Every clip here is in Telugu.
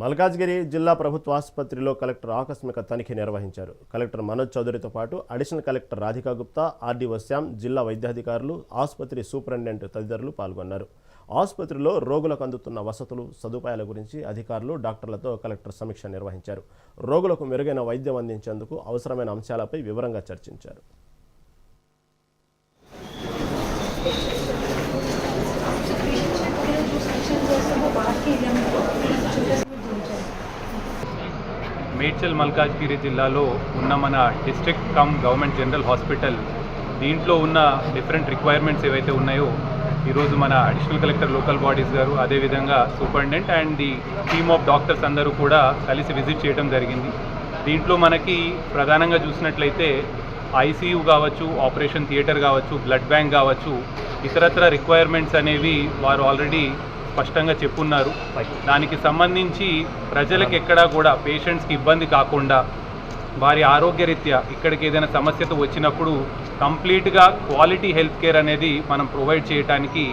మల్కాజ్గిరి జిల్లా ప్రభుత్వ ఆసుపత్రిలో కలెక్టర్ ఆకస్మిక తనిఖీ నిర్వహించారు. కలెక్టర్ మనోజ్ చౌదరితో పాటు additional collector Radhika Gupta RDO Shyam జిల్లా వైద్యాధికారులు ఆసుపత్రి సూపరింటెండెంట్ తదితరులు పాల్గొన్నారు. ఆసుపత్రిలో రోగులకు అందుతున్న వసతులు సదుపాయాల గురించి అధికారులు డాక్టర్లతో కలెక్టర్ సమీక్ష నిర్వహించారు. రోగులకు మెరుగైన వైద్యం అందించేందుకు అవసరమైన అంశాలపై వివరంగా చర్చించారు. మేడ్చల్ మల్కాజ్గిరి జిల్లాలో ఉన్న మన district cum government general hospital దీంట్లో ఉన్న డిఫరెంట్ రిక్వైర్మెంట్స్ ఏవైతే ఉన్నాయో ఈరోజు మన అడిషనల్ కలెక్టర్ లోకల్ బాడీస్ గారు అదేవిధంగా superintendent and the team of doctors అందరూ కూడా కలిసి విజిట్ చేయడం జరిగింది. దీంట్లో మనకి ప్రధానంగా చూసినట్లయితే ఐసీయూ కావచ్చు ఆపరేషన్ థియేటర్ కావచ్చు బ్లడ్ బ్యాంక్ కావచ్చు ఇతరత్ర రిక్వైర్మెంట్స్ అనేవి వారు ఆల్రెడీ స్పష్టంగా చెప్పున్నారు. దానికి సంబంధించి ప్రజలకు ఎక్కడా కూడా పేషెంట్స్కి ఇబ్బంది కాకుండా వారి ఆరోగ్యరీత్యా ఇక్కడికి ఏదైనా సమస్యతో వచ్చినప్పుడు కంప్లీట్గా క్వాలిటీ హెల్త్ కేర్ అనేది మనం ప్రొవైడ్ చేయడానికి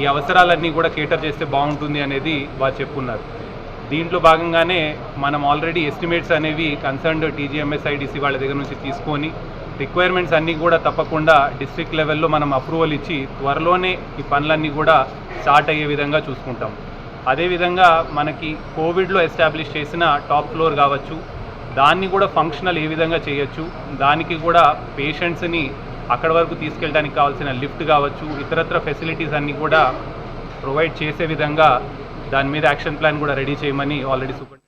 ఈ అవసరాలన్నీ కూడా కేటర్ చేస్తే బాగుంటుంది అనేది వారు చెప్పున్నారు. దీంట్లో భాగంగానే మనం ఆల్రెడీ ఎస్టిమేట్స్ అనేవి కన్సర్న్డ్ టీజీఎంఎస్ ఐడిసి వాళ్ళ దగ్గర నుంచి తీసుకొని రిక్వైర్మెంట్స్ అన్నీ కూడా తప్పకుండా డిస్ట్రిక్ట్ లెవెల్లో మనం అప్రూవల్ ఇచ్చి త్వరలోనే ఈ పనులన్నీ కూడా స్టార్ట్ అయ్యే విధంగా చూసుకుంటాం. అదేవిధంగా మనకి కోవిడ్లో ఎస్టాబ్లిష్ చేసిన టాప్ ఫ్లోర్ కావచ్చు దాన్ని కూడా ఫంక్షనల్ ఏ విధంగా చేయొచ్చు దానికి కూడా పేషెంట్స్ని అక్కడ వరకు తీసుకెళ్ళడానికి కావాల్సిన లిఫ్ట్ కావచ్చు ఇతరత్ర ఫెసిలిటీస్ అన్నీ కూడా ప్రొవైడ్ చేసే విధంగా దాని మీద యాక్షన్ ప్లాన్ కూడా రెడీ చేయమని ఆల్రెడీ సూపర్